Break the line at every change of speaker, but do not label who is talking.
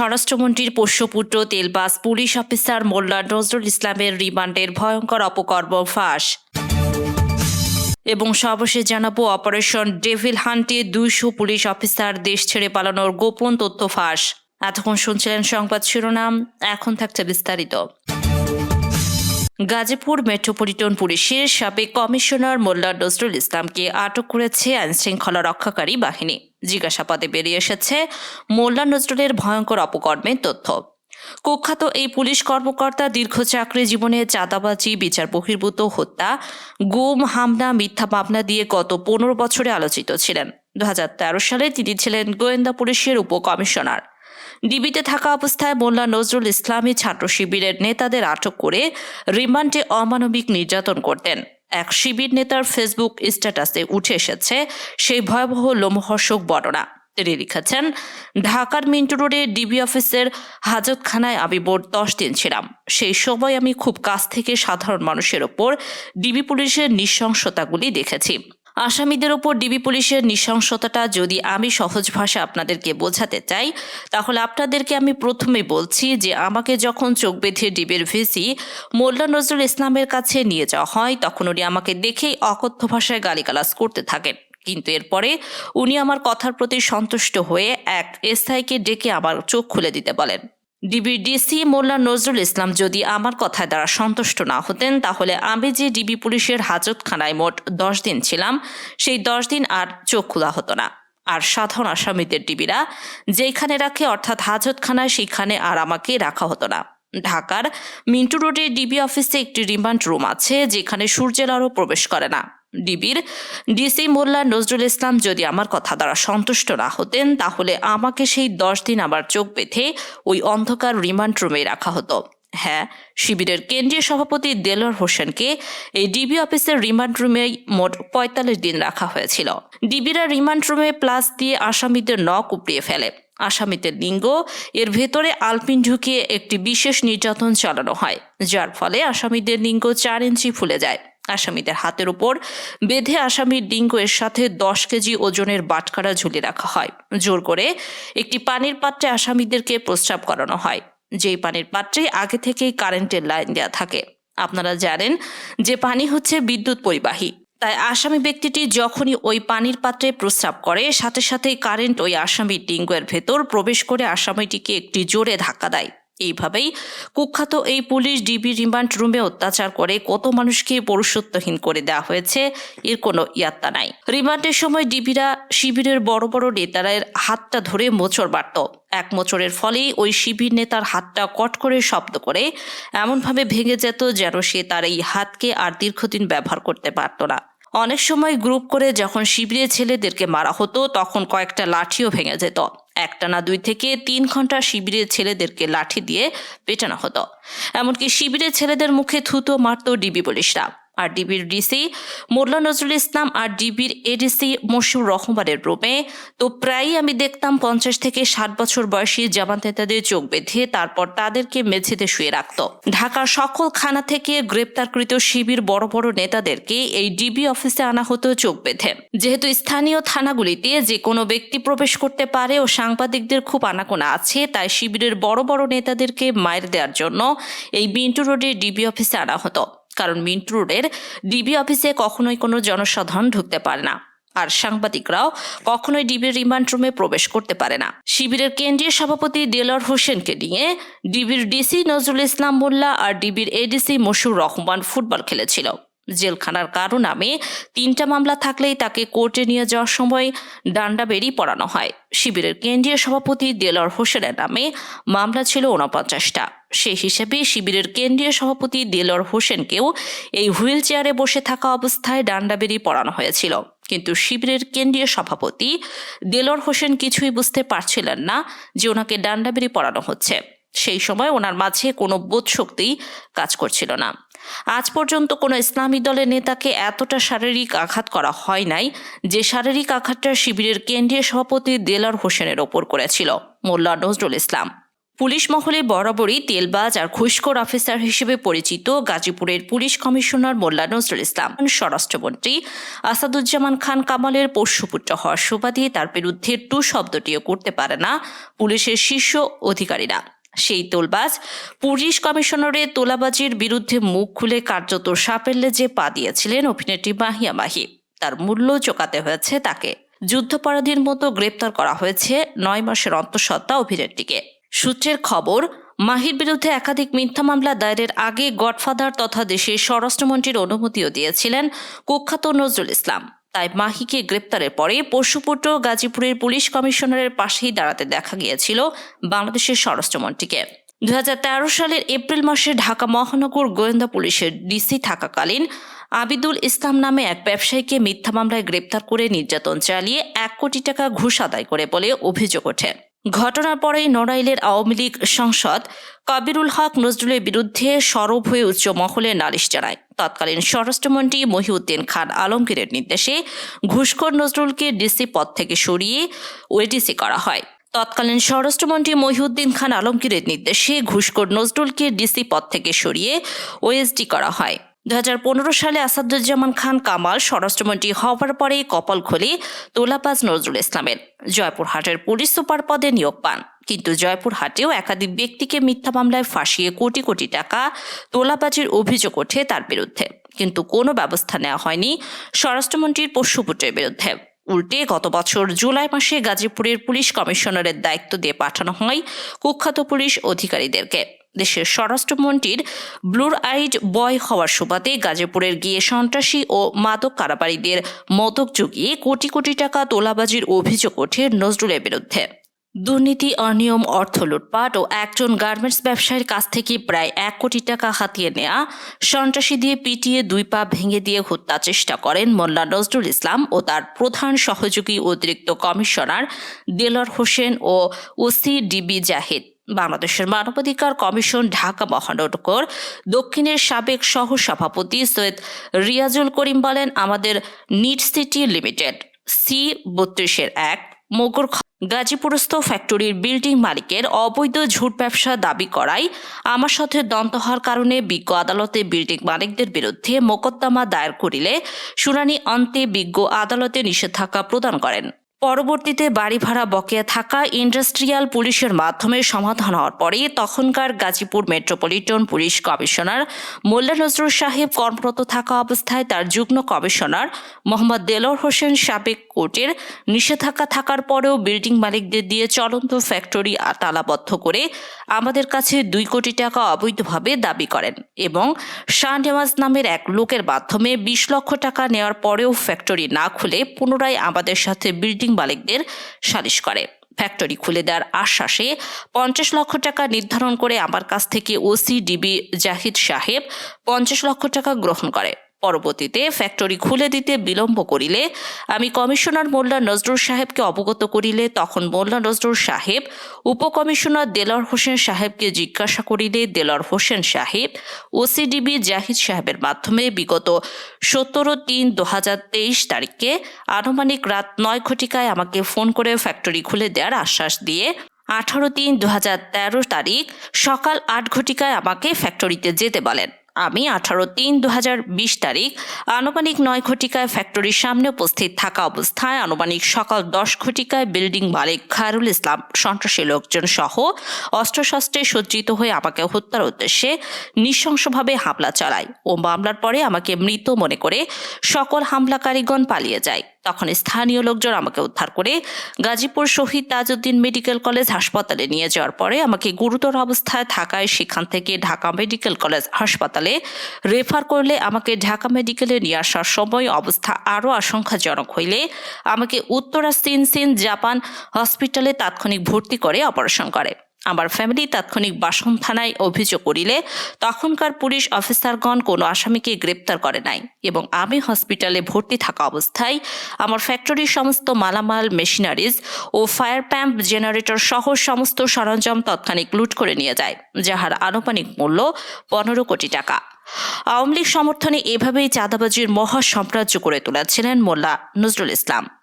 স্বরাষ্ট্রমন্ত্রীর পোষ্যপুত্র তেলবাস পুলিশ অফিসার মোল্লা নজরুল ইসলামের রিমান্ডের ভয়ঙ্কর অপকর্ম ফাঁস। এবং সর্বশেষ জানাব, অপারেশন ডেভিল হান্টে দুইশো পুলিশ অফিসার দেশ ছেড়ে পালানোর গোপন তথ্য ফাঁস। এতক্ষণ শুনছিলেন সংবাদ শিরোনাম, এখন থাকছে বিস্তারিত। গাজীপুর মেট্রোপলিটন পুলিশের সাবেক কমিশনার মোল্লা নজরুল ইসলামকে আটক করেছে আইনশৃঙ্খলা রক্ষাকারী বাহিনী। জিজ্ঞাসাবাদে বেরিয়ে এসেছে মোল্লা নজরুলের ভয়ঙ্কর অপকর্মের তথ্য। কুখ্যাত এই পুলিশ কর্মকর্তা দীর্ঘ চাকরি জীবনে চাঁদাবাজি, বিচার বহির্ভূত হত্যা, গুম, হামলা, মিথ্যা মামলা দিয়ে গত পনেরো বছরে আলোচিত ছিলেন। দু হাজার তেরো সালে তিনি ছিলেন গোয়েন্দা পুলিশের উপকমিশনার। ডিবিতে থাকা অবস্থায় মোল্লা নজরুল ইসলামী ছাত্র শিবিরের নেতাদের আটক করে রিমান্ডে অমানবিক নির্যাতন করতেন। এক শিবির নেতার ফেসবুক স্ট্যাটাসে উঠে এসেছে সেই ভয়াবহ লোমহর্ষক বর্ণনা। তিনি লিখেছেন, ঢাকার মিন্টু রোডে ডিবি অফিসের হাজতখানায় আমি বোর্ড দশ দিন ছিলাম। সেই সময় আমি খুব কাছ থেকে সাধারণ মানুষের ওপর ডিবি পুলিশের নৃশংসতাগুলি দেখেছি। আসামিদের ওপর ডিবি পুলিশের নৃশংসতাটা যদি আমি সহজ ভাষা আপনাদেরকে বোঝাতে চাই, তাহলে আপনাদেরকে আমি প্রথমেই বলছি যে আমাকে যখন চোখ বেঁধে ডিবির ভিসি মোল্লা নজরুল ইসলামের কাছে নিয়ে যাওয়া হয়, তখন উনি আমাকে দেখেই অকথ্য ভাষায় গালিগালাজ করতে থাকেন। কিন্তু এরপরে উনি আমার কথার প্রতি সন্তুষ্ট হয়ে এক এসআইকে ডেকে আমার চোখ খুলে দিতে বলেন। ডিবির ডিসি মোল্লা নজরুল ইসলাম যদি আমার কথায় দ্বারা সন্তুষ্ট না হতেন, তাহলে আমি যে ডিবি পুলিশের হাজতখানায় মোট দশ দিন ছিলাম, সেই দশ দিন আর চোখ খোলা হতো না। আর সাধারণ আসামিদের ডিবিরা যেখানে রাখে, অর্থাৎ হাজতখানায়, সেখানে আর আমাকে রাখা হতো না। ঢাকার মিন্টু রোডে ডিবি অফিসে একটি রিমান্ড রুম আছে, যেখানে সূর্যের আরও প্রবেশ করে না। ডিবির ডিসি মোল্লা নজরুল ইসলাম যদি আমার কথা দ্বারা সন্তুষ্ট না হতেন, তাহলে আমাকে সেই দশ দিন আবার চোখ বেঁধে ওই অন্ধকার রিমান্ড রুমে রাখা হতো। হ্যাঁ শিবিরের কেন্দ্রীয় সভাপতি দেলোয়ার হোসেনকে এই ডিবি অফিসের রিমান্ড রুমে মোট পঁয়তাল্লিশ দিন রাখা হয়েছিল। ডিবিরা রিমান্ড রুমে প্লাস দিয়ে আসামিদের নখ উপড়িয়ে ফেলে। আসামিদের লিঙ্গ, এর ভেতরে আলপিন ঢুকিয়ে একটি বিশেষ নির্যাতন চালানো হয়, যার ফলে আসামিদের লিঙ্গ চার ইঞ্চি ফুলে যায়। আসামিদের হাতের উপর বেঁধে আসামির ডিঙ্গ এর সাথে দশ কেজি ওজনের বাটকারা ঝুলিয়ে রাখা হয়। জোর করে একটি পানির পাত্রে আসামিদেরকে প্রস্রাব করানো হয়। যেই পানির পাত্রে আগে থেকেই কারেন্টের লাইন দেওয়া থাকে। আপনারা জানেন যে পানি হচ্ছে বিদ্যুৎ পরিবাহী। তাই আসামি ব্যক্তিটি যখনই ওই পানির পাত্রে প্রস্রাব করে, সাথে সাথেই কারেন্ট ওই আসামির ডিঙ্গের ভেতর প্রবেশ করে আসামিটিকে একটি জোরে ধাক্কা দেয়। এইভাবেই কুখ্যাত এই পুলিশ ডিবি রিমান্ড রুমে অত্যাচার করে কত মানুষকে পৌরুষত্বহীন করে দেওয়া হয়েছে, এর কোনো ইয়াত্তা নাই। রিমান্ডের সময় ডিবিরা শিবিরের বড় বড় নেতারের হাতটা ধরে মোচড় বাড়ত এক মোচড়ের ফলেই ওই শিবির নেতার হাতটা কট করে শব্দ করে, এমনভাবে ভেঙে যেত যেন সে তার এই হাতকে আর দীর্ঘদিন ব্যবহার করতে পারত না। অনেক সময় গ্রুপ করে যখন শিবিরে ছেলেদেরকে মারা হতো, তখন কয়েকটা লাঠিও ভেঙে যেত। একটানা দুই থেকে তিন ঘণ্টা শিবিরের ছেলেদেরকে লাঠি দিয়ে পেটানো হতো। এমনকি শিবিরের ছেলেদের মুখে থুতো মারত ডিবি পুলিশরা। আর ডিবির ডিসি মোল্লা নজরুল ইসলাম আর ডিবির এডিসি মশিউর রহমানের রুমে তো প্রায়ই আমি দেখতাম পঞ্চাশ থেকে ষাট বছর বয়সী জামাত নেতাদের চোখ বেঁধে তারপর তাদেরকে মেঝেতে শুয়ে রাখত। ঢাকার সকল খানা থেকে গ্রেপ্তারকৃত শিবির বড় বড় নেতাদেরকে এই ডিবি অফিসে আনা হতো চোখ বেঁধে। যেহেতু স্থানীয় থানাগুলিতে যে কোনো ব্যক্তি প্রবেশ করতে পারে ও সাংবাদিকদের খুব আনাগোনা আছে, তাই শিবিরের বড় বড় নেতাদেরকে মায়ের দেওয়ার জন্য এই বিন্টু রোডে ডিবি অফিসে আনা হতো। কারণ মিন্ট রোডের ডিবি অফিসে কখনোই কোনো জনসাধারণ ঢুকতে পারে না। আর সাংবাদিকরাও কখনোই ডিবির রিমান্ড রুমে প্রবেশ করতে পারে না। শিবিরের কেন্দ্রীয় সভাপতি দেলর হোসেনকে নিয়ে ডিবির ডিসি নজরুল ইসলাম মোল্লা আর ডিবির এডিসি মশুর রহমান ফুটবল খেলেছিল। জেলখানার কারও নামে তিনটা মামলা থাকলেই তাকে কোর্টে নিয়ে যাওয়ার সময় ডান্ডা বেরি পড়ানো হয়। শিবিরের কেন্দ্রীয় সভাপতি দেলোয়ার হোসেনের নামে মামলা ছিল ঊনপঞ্চাশটা। সেই হিসেবে শিবিরের কেন্দ্রীয় সভাপতি দেলোয়ার হোসেনকেও এই হুইল চেয়ারে বসে থাকা অবস্থায় ডান্ডাবেরি পড়ানো হয়েছিল। কিন্তু শিবিরের কেন্দ্রীয় সভাপতি দেলোয়ার হোসেন কিছুই বুঝতে পারছিলেন না যে ওনাকে ডান্ডাবেরি পড়ানো হচ্ছে। সেই সময় ওনার মাঝে কোনো বোধ শক্তি কাজ করছিল না। আজ পর্যন্ত কোনো ইসলামী দলের নেতাকে এতটা শারীরিক আঘাত করা হয় নাই, যে শারীরিক আঘাতটা শিবিরের কেন্দ্রীয় সভাপতি দেলার হোসেনের ওপর করেছিল, মোল্লা নজরুল ইসলাম। পুলিশ মহলে বরাবরই তেলবাজ আর ঘুষখোর অফিসার হিসেবে পরিচিত গাজীপুরের পুলিশ কমিশনার মোল্লা নজরুল ইসলাম, স্বরাষ্ট্রমন্ত্রী আসাদুজ্জামান খান কামালের পোষ্যপুত্র হওয়ার সুবাদে তার বিরুদ্ধে টু শব্দটিও করতে পারে না পুলিশের শীর্ষ অধিকারীরা। সেই তোলবাজ পুলিশ কমিশনারের তোলাবাজির বিরুদ্ধে মুখ খুলে কার্যত সাফল্যে যে পা দিয়েছিলেন অভিনেত্রী মাহিয়া মাহি, তার মূল্য চোকাতে হয়েছে তাকে। যুদ্ধপরাধীর মতো গ্রেপ্তার করা হয়েছে নয় মাসের অন্তঃসত্ত্বা অভিনেত্রীকে। সূত্রের খবর, মাহির বিরুদ্ধে একাধিক মিথ্যা মামলা দায়েরের আগে গডফাদার তথা দেশের স্বরাষ্ট্রমন্ত্রীর অনুমতিও দিয়েছিলেন কুখ্যাত নজরুল ইসলাম। তাই মাহিকে গ্রেপ্তারের পরে পশুপুত্র গাজীপুরের পুলিশ কমিশনারের পাশেই দাঁড়াতে দেখা গিয়েছিল বাংলাদেশের স্বরাষ্ট্রমন্ত্রীকে। দু হাজার তেরো সালের এপ্রিল মাসে ঢাকা মহানগর গোয়েন্দা পুলিশের ডিসি থাকাকালীন আবিদুল ইসলাম নামে এক ব্যবসায়ীকে মিথ্যা মামলায় গ্রেপ্তার করে নির্যাতন চালিয়ে এক কোটি টাকা ঘুষ আদায় করে বলে অভিযোগ ওঠে। ঘটনার পরেই নড়াইলের আওয়ামী লীগ সংসদ কাবিরুল হক নজরুলের বিরুদ্ধে সরব হয়ে উচ্চ মহলে নালিশ জানায়। তৎকালীন স্বরাষ্ট্রমন্ত্রী মহিউদ্দিন খান আলমগীরের নির্দেশে ঘুষখোর নজরুলকে ডিসি পদ থেকে সরিয়ে ওএডিসি করা হয়। তৎকালীন স্বরাষ্ট্রমন্ত্রী মহিউদ্দিন খান আলমগীরের নির্দেশে ঘুষখোর নজরুলকে ডিসি পদ থেকে সরিয়ে ওএসডি করা হয়। দু হাজার পনেরো সালে আসাদুজ্জামান খান কামাল স্বরাষ্ট্রমন্ত্রী হওয়ার পরে কপাল খোলে তোলাবাজ নজরুল ইসলামের। জয়পুরহাটের পুলিশ সুপার পদে নিয়োগ পান। কিন্তু জয়পুরহাটেও একাধিক ব্যক্তিকে মিথ্যা মামলায় ফাঁসিয়ে কোটি কোটি টাকা তোলাবাজির অভিযোগ ওঠে তার বিরুদ্ধে। কিন্তু কোনো ব্যবস্থা নেওয়া হয়নি স্বরাষ্ট্রমন্ত্রীর পোষ্যপুত্রের বিরুদ্ধে। উল্টে গত বছর জুলাই মাসে গাজীপুরের পুলিশ কমিশনারের দায়িত্ব দিয়ে পাঠানো হয় কুখ্যাত পুলিশ অধিকারীদেরকে। দেশের স্বরাষ্ট্রমন্ত্রীর ব্লুর আইড বয় হওয়ার সুবাদে গাজীপুরের গিয়ে সন্ত্রাসী ও মাদক কারাবারীদের মদক জুগিয়ে কোটি কোটি টাকা তোলাবাজির অভিযোগ ওঠে নজরুলের বিরুদ্ধে। দুর্নীতি, অনিয়ম, অর্থ লুটপাট ও একজন গার্মেন্টস ব্যবসায়ীর কাছ থেকে প্রায় এক কোটি টাকা হাতিয়ে নেয়া সন্ত্রাসী দিয়ে পিটিয়ে দুই পা ভেঙে দিয়ে হত্যা চেষ্টা করেন মোল্লা নজরুল ইসলাম ও তার প্রধান সহযোগী অতিরিক্ত কমিশনার দেলর হোসেন ও ওসি ডিবি জাহিদ। বাংলাদেশের মানবাধিকার কমিশন ঢাকা মহানগর। দক্ষিণের সাবেক সহ সভাপতি সৈয়দ রিয়াজুল করিম বলেন, আমাদের নিট সিটি লিমিটেড, সি বত্রিশের এক মোগর গাজীপুরস্থ ফ্যাক্টরির বিল্ডিং মালিকের অবৈধ ঝুট ব্যবসা দাবি করায় আমার সাথে দন্ত হওয়ার কারণে বিজ্ঞ আদালতে বিল্ডিং মালিকদের বিরুদ্ধে মোকদ্দমা দায়ের করিলে শুনানি অন্তে বিজ্ঞ আদালতে নিষেধাজ্ঞা প্রদান করেন। পরবর্তীতে বাড়ি ভাড়া বকেয়া থাকা ইন্ডাস্ট্রিয়াল পুলিশের মাধ্যমে সমাধান হওয়ার পরে তখনকার Gazipur metropolitan police commissioner Molla Nazrul সাহেব কর্মরত থাকা অবস্থায় তার যুগ্ম কমিশনার মোহাম্মদ দেলোর হোসেন সাবেক কোর্টের নিষেধাজ্ঞা থাকার পরেও বিল্ডিং মালিকদের দিয়ে চলন্ত ফ্যাক্টরি তালাবদ্ধ করে আমাদের কাছে দুই কোটি টাকা অবৈধভাবে দাবি করেন এবং শাহনেওয়াজ নামের এক লোকের মাধ্যমে বিশ লক্ষ টাকা নেওয়ার পরেও ফ্যাক্টরি না খুলে পুনরায় আমাদের সাথে বিল্ডিং মালিকদের সালিশ করে। ফ্যাক্টরি খুলে দেওয়ার আশ্বাসে পঞ্চাশ লক্ষ টাকা নির্ধারণ করে আমার কাছ থেকে ওসি ডিবি জাহিদ সাহেব পঞ্চাশ লক্ষ টাকা গ্রহণ করে। পরবর্তীতে ফ্যাক্টরি খুলে দিতে বিলম্ব করিলে আমি কমিশনার মোল্লা নজরুল সাহেবকে অবগত করিলে তখন মোল্লা নজরুল সাহেব উপকমিশনার দেলর হোসেন সাহেবকে জিজ্ঞাসা করিলে দেলর হোসেন সাহেব ওসিডিবি জাহিদ সাহেবের মাধ্যমে বিগত সতেরো তিন দু হাজার তেইশ তারিখে আনুমানিক রাত নয় ঘটিকায় আমাকে ফোন করে ফ্যাক্টরি খুলে দেওয়ার আশ্বাস দিয়ে আঠারো তিন দু হাজার তেরো তারিখ সকাল আট ঘটিকায় আমাকে ফ্যাক্টরিতে যেতে বলেন। আমি আঠারো তিন দু হাজার বিশ তারিখ আনুমানিক নয় ঘটিকায় ফ্যাক্টরির সামনে উপস্থিত থাকা অবস্থায় আনুমানিক সকাল দশ ঘটিকায় বিল্ডিং মালিক খায়রুল ইসলাম, সন্ত্রাসী লোকজন সহ অস্ত্রশস্ত্রে সজ্জিত হয়ে আমাকে হত্যার উদ্দেশ্যে নৃশংসভাবে হামলা চালায় ও মামলার পরে আমাকে মৃত মনে করে সকল হামলাকারীগণ পালিয়ে যায়। তখন স্থানীয় লোকজন আমাকে উদ্ধার করে গাজীপুর শহীদ তাজউদ্দিন মেডিকেল কলেজ হাসপাতালে নিয়ে যাওয়ার পরে আমাকে গুরুতর অবস্থায় থাকায় সেখান থেকে ঢাকা মেডিকেল কলেজ হাসপাতালে রেফার করলে আমাকে ঢাকা মেডিকেলে নিয়ে আসার সময় অবস্থা আরও আশঙ্কাজনক হইলে আমাকে উত্তরা সিন সিন জাপান হসপিটালে তাৎক্ষণিক ভর্তি করে অপারেশন করে। আমার ফ্যামিলি তাৎক্ষণিক বাসন থানায় অভিযোগ করিলে তখনকার পুলিশ অফিসারগণ কোনো আসামিকে গ্রেপ্তার করে নাই এবং আমি হসপিটালে ভর্তি থাকা অবস্থায় আমার ফ্যাক্টরির সমস্ত মালামাল মেশিনারিজ ও ফায়ার প্যাম্প জেনারেটর সহ সমস্ত সরঞ্জাম তাৎক্ষণিক লুট করে নিয়ে যায়, যাহার আনুমানিক মূল্য পনেরো কোটি টাকা। আওয়ামী লীগ সমর্থনে এভাবেই চাঁদাবাজির মহা সাম্রাজ্য করে তুলেছিলেন মোল্লা নজরুল ইসলাম।